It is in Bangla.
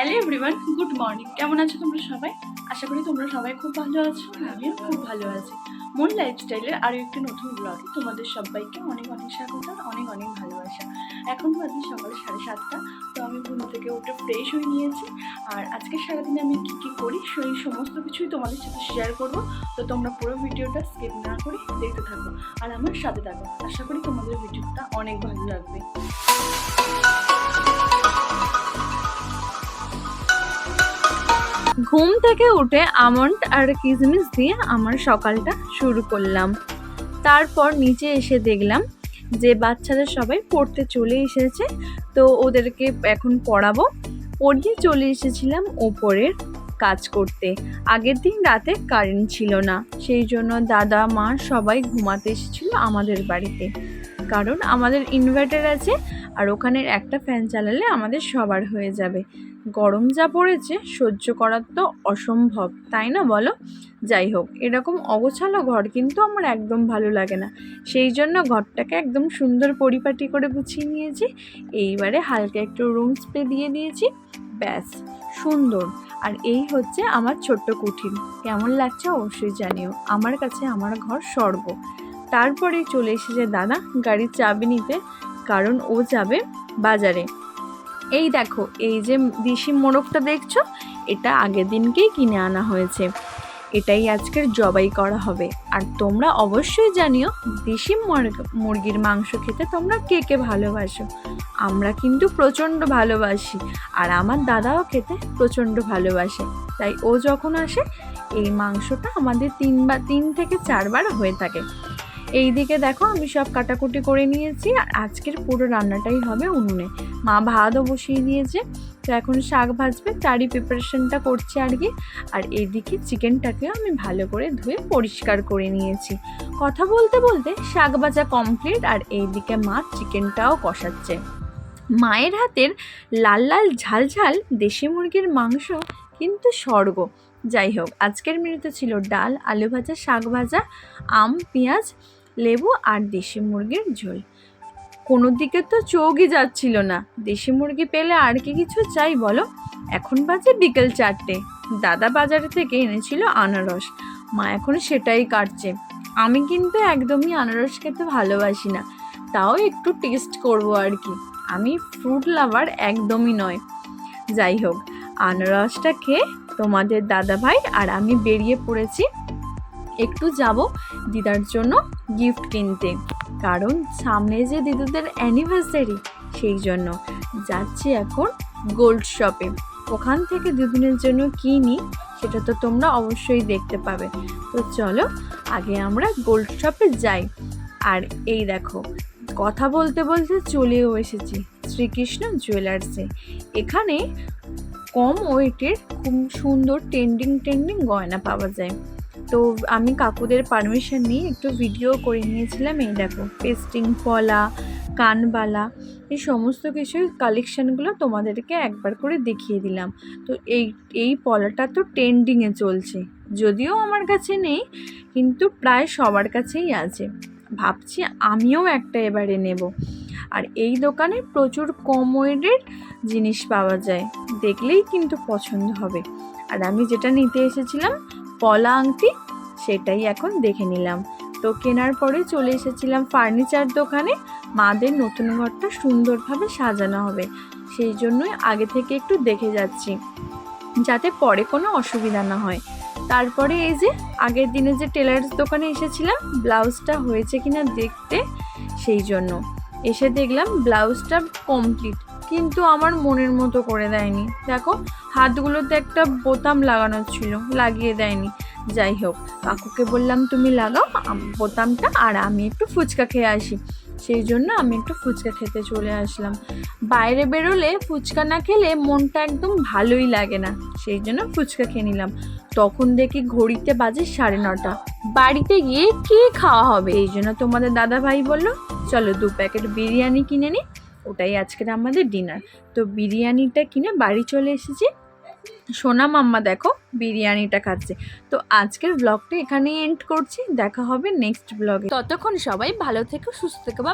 Hello everyone, good morning. কেমন আছো তোমরা সবাই? আশা করি তোমরা সবাই খুব ভালো আছো, আমিও খুব ভালো আছি। মন লাইফস্টাইলের আরও একটি নতুন ব্লগে তোমাদের সবাইকে অনেক অনেক স্বাগত, অনেক অনেক ভালোবাসা। এখন বাজে সকাল সাড়ে সাতটা, তো আমি ঘুম থেকে উঠে ফ্রেশ হয়ে নিয়েছি। আর আজকে সারাদিনে আমি কী কী করি, সেই সমস্ত কিছুই তোমাদের সাথে শেয়ার করব। তো তোমরা পুরো ভিডিওটা স্কিপ না করে দেখতে থাকো। আর আমার সাথে থাকো। আশা করি তোমাদের ভিডিওটা অনেক ভালো লাগবে। ঘুম থেকে উঠে আমন্ড আর কিসমিস দিয়ে আমার সকালটা শুরু করলাম। তারপর নিচে এসে দেখলাম যে বাচ্চারা সবাই পড়তে চলে এসেছে, তো ওদেরকে এখন পড়াবো। পড়িয়ে চলে এসেছিলাম ওপরের কাজ করতে। আগের দিন রাতে কারেন্ট ছিল না, সেই জন্য দাদা, মা সবাই ঘুমাতে এসেছিল আমাদের বাড়িতে। কারণ আমাদের ইনভার্টার আছে আর ওখানের একটা ফ্যান চালালে আমাদের সবার হয়ে যাবে। গরম যা পড়েছে, সহ্য করার তো অসম্ভব, তাই না বলো? যাই হোক, এরকম অগোছালো ঘর কিন্তু আমার একদম ভালো লাগে না। সেই জন্য ঘরটাকে একদম সুন্দর পরিপাটি করে গুছিয়ে নিয়েছি। এইবারে হালকা একটু রুম স্প্রে দিয়ে দিয়েছি। ব্যাস, সুন্দর। আর এই হচ্ছে আমার ছোট্ট কুঠির। কেমন লাগছে অবশ্যই জানিও। আমার কাছে আমার ঘর স্বর্গ। তারপরে চলে এসেছে দাদা গাড়ির চাবি নিতে, কারণ ও যাবে বাজারে। এই দেখো, এই যে দেশি মোরগটা দেখছ, এটা আগের দিনকেই কিনে আনা হয়েছে। এটাই আজকের জবাই করা হবে। আর তোমরা অবশ্যই জানিও, দেশি মুরগ- মুরগির মাংস খেতে তোমরা কে কে ভালোবাসো? আমরা কিন্তু প্রচণ্ড ভালোবাসি, আর আমার দাদাও খেতে প্রচণ্ড ভালোবাসে। তাই ও যখন আসে, এই মাংসটা আমাদের তিনবার, তিন থেকে চারবার হয়ে থাকে। এই দিকে দেখো, আমি সব কাটাকুটি করে নিয়েছি আর আজকের পুরো রান্নাটাই হবে উনুনে। মা ভাতও বসিয়ে দিয়েছে, তো এখন শাক ভাজবে, তারই প্রিপারেশনটা করছে আর কি। আর এদিকে চিকেনটাকেও আমি ভালো করে ধুয়ে পরিষ্কার করে নিয়েছি। কথা বলতে বলতে শাক ভাজা কমপ্লিট আর এইদিকে মা চিকেনটাও কষাচ্ছে। মায়ের হাতের লাল লাল ঝাল ঝাল দেশি মুরগির মাংস কিন্তু স্বর্গ। যাই হোক, আজকের মেনুতে ছিল ডাল, আলু ভাজা, শাক ভাজা, আম, পেঁয়াজ লেবু আর দেশি মুরগির ঝোল। কোনো দিকে তো চোখই যাচ্ছিল না। দেশি মুরগি পেলে আর কি কিছু চাই বলো? এখন বাজে বিকেল চারটে। দাদা বাজারে থেকে এনেছিল আনারস। মা এখন সেটাই কাটছে। আমি কিন্তু একদমই আনারস খেতে ভালোবাসি না। তাও একটু টেস্ট করব আর কি। আমি ফ্রুট লাভার একদমই নয়। যাই হোক, আনারসটা খেয়ে তোমাদের দাদা ভাই আর আমি বেরিয়ে পড়েছি। একটু যাব দিদার জন্য গিফট কিনতে। কারণ সামনে যে দিদিদের অ্যানিভার্সারি সেই জন্য যাচ্ছি এখন গোল্ড শপে ওখান থেকে দুদিনের জন্য কী নিই সেটা তো তোমরা অবশ্যই দেখতে পাবে। তো চলো, আগে আমরা গোল্ড শপে যাই। আর এই দেখো, কথা বলতে বলতে চলেও এসেছি শ্রীকৃষ্ণ জুয়েলার্সে এখানে কম ওয়েটের খুব সুন্দর টেন্ডিং টেন্ডিং গয়না পাওয়া যায়। তো আমি কাকুদের পারমিশন নিয়ে একটু ভিডিও করে নিয়েছিলাম। এই দেখো পেস্টিং পলা কানবালা, এই সমস্ত কিছুর কালেকশানগুলো তোমাদেরকে একবার করে দেখিয়ে দিলাম। তো এই এই পলাটা তো ট্রেন্ডিংয়ে চলছে। যদিও আমার কাছে নেই, কিন্তু প্রায় সবার কাছেই আছে। ভাবছি আমিও একটা এবারে নেব। আর এই দোকানে প্রচুর কম ওয়েটের জিনিস পাওয়া যায়। দেখলেই কিন্তু পছন্দ হবে। আর আমি যেটা নিতে এসেছিলাম পলা আংটি সেটাই এখন দেখে নিলাম। তো কেনার পরে চলে এসেছিলাম ফার্নিচার দোকানে। মাদের নতুন ঘরটা সুন্দরভাবে সাজানো হবে। সেই জন্যই আগে থেকে একটু দেখে যাচ্ছি, যাতে পরে কোনো অসুবিধা না হয়। তারপরে এই যে আগের দিনে যে টেলার্স দোকানে এসেছিলাম, ব্লাউজটা হয়েছে কিনা দেখতে সেই জন্য। এসে দেখলাম ব্লাউজটা কমপ্লিট কিন্তু আমার মনের মতো করে দেয়নি। দেখো, হাতগুলোতে একটা বোতাম লাগানো ছিল, লাগিয়ে দেয়নি। যাই হোক, কাকুকে বললাম, তুমি লাগাও বোতামটা আর আমি একটু ফুচকা খেয়ে আসি। সেই জন্য আমি একটু ফুচকা খেতে চলে আসলাম। বাইরে বেরোলে ফুচকা না খেলে মনটা একদম ভালোই লাগে না। সেই জন্য ফুচকা খেয়ে নিলাম। তখন দেখি ঘড়িতে বাজে সাড়ে নটা। বাড়িতে গিয়ে কি খাওয়া হবে? এই জন্য তোমাদের দাদা ভাই বলল, চলো দু প্যাকেট বিরিয়ানি কিনে নিই ওটাই আজকের আমাদের ডিনার তো বিরিয়ানিটা কিনে বাড়ি চলে এসেছি। সোনা মাম্মা দেখো বিরিয়ানিটা খাচ্ছে। তো আজকের ব্লগটা এখানেই এন্ড করছি। দেখা হবে নেক্সট ব্লগে ততক্ষণ সবাই ভালো থেকো, সুস্থ থেকো, বা